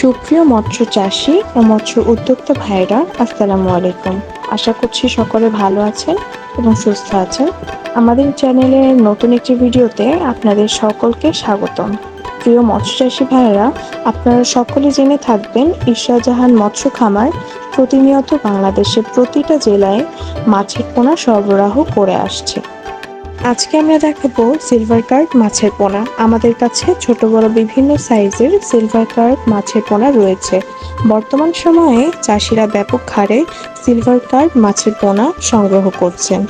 সুপ্রিয় মৎস্য চাষী ও মৎস্য উদ্যোক্তা ভাইরা, আসসালামু আলাইকুম। আশা করছি সকলে ভালো আছেন এবং সুস্থ আছেন। আমাদের চ্যানেলের নতুন একটি ভিডিওতে আপনাদের সকলকে স্বাগতম। প্রিয় মৎস্য চাষী ভাইয়েরা আপনারা সকলে জেনে থাকবেন ঈশাজাহান মৎস্য খামার প্রতিনিয়ত বাংলাদেশের প্রতিটা জেলায় মাছের পোনা সরবরাহ করে আসছে। আজকে আমরা দেখাবো সিলভার কার্প মাছের পোনা। আমাদের কাছে ছোট, বড় বিভিন্ন সাইজের সিলভার কার্প মাছের পোনা রয়েছে। বর্তমান সময়ে চাষিরা ব্যাপক হারে সিলভার কার্প মাছের পোনা সংগ্রহ করছেন।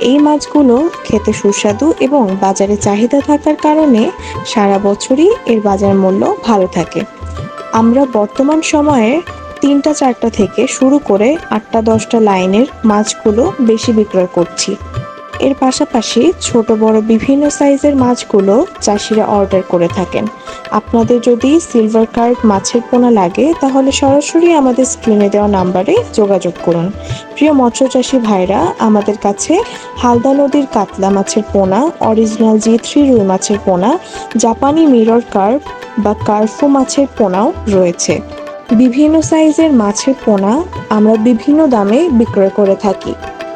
এই মাছগুলো খেতে সুস্বাদু এবং বাজারে চাহিদা থাকার কারণে সারা বছরই এর বাজার মূল্য ভালো থাকে। আমরা বর্তমান সময়ে তিনটা, চারটা থেকে শুরু করে আটটা, দশটা লাইনের মাছগুলো বেশি বিক্রয় করছি। এর পাশাপাশি ছোট, বড়, বিভিন্ন সাইজের মাছগুলো চাষিরা অর্ডার করে থাকেন। আপনাদের যদি সিলভার কার্প মাছের পোনা লাগে, তাহলে সরাসরি আমাদের স্ক্রিনে দেওয়া নাম্বারে যোগাযোগ করুন। প্রিয় মৎস্য চাষী ভাইরা, আমাদের কাছে হালদা নদীর কাতলা মাছের পোনা, অরিজিনাল জি থ্রি রুই মাছের পোনা, জাপানি মিরর কার্প বা কার্ফু মাছের পোনাও রয়েছে। বিভিন্ন সাইজের মাছের পোনা আমরা বিভিন্ন দামে বিক্রয় করে থাকি।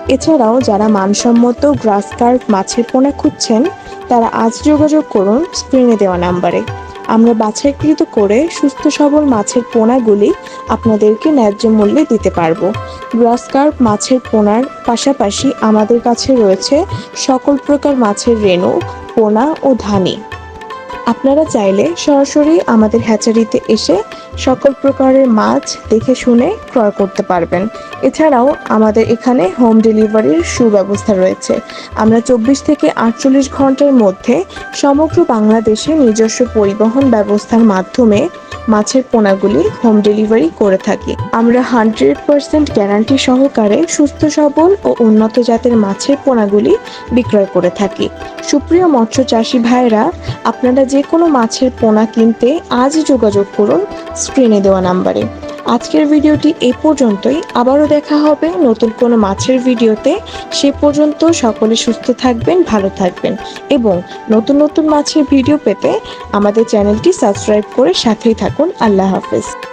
এছাড়াও যারা মানসম্মত গ্রাস মাছের পোনা খুঁজছেন, তারা আজ যোগাযোগ করুন স্ক্রিনে দেওয়া নাম্বারে। আমরা বাছাইকৃত করে সুস্থ সবল মাছের পোনাগুলি আপনাদেরকে ন্যায্য মূল্যে দিতে পারব। গ্রাস কার্প মাছের পোনার পাশাপাশি আমাদের কাছে রয়েছে সকল প্রকার মাছের রেণু, পোনা ও ধানি। আপনারা চাইলে সরাসরি আমাদের হ্যাচারিতে এসে সকল প্রকারের মাছ দেখে শুনে ক্রয় করতে পারবেন। এছাড়াও আমাদের এখানে হোম ডেলিভারির সুব্যবস্থা রয়েছে। আমরা চব্বিশ থেকে আটচল্লিশ ঘণ্টার মধ্যে সমগ্র বাংলাদেশে নিজস্ব পরিবহন ব্যবস্থার মাধ্যমে মাছের পোনাগুলি হোম ডেলিভারি করে থাকি। আমরা হান্ড্রেড পার্সেন্ট গ্যারান্টি সহকারে সুস্থ, সবল ও উন্নত জাতের মাছের পোনাগুলি বিক্রয় করে থাকি। সুপ্রিয় মৎস্য চাষী ভাইরা আপনারা যে কোনো মাছের পোনা কিনতে আজই যোগাযোগ করুন স্ক্রিনে দেওয়া নাম্বারে। আজকের ভিডিওটি এই পর্যন্তই। আবারও দেখা হবে নতুন কোনো মাছের ভিডিওতে। সে পর্যন্ত সকলে সুস্থ থাকবেন, ভালো থাকবেন এবং নতুন নতুন মাছের ভিডিও পেতে আমাদের চ্যানেলটি সাবস্ক্রাইব করে সাথেই থাকুন। আল্লাহ হাফেজ।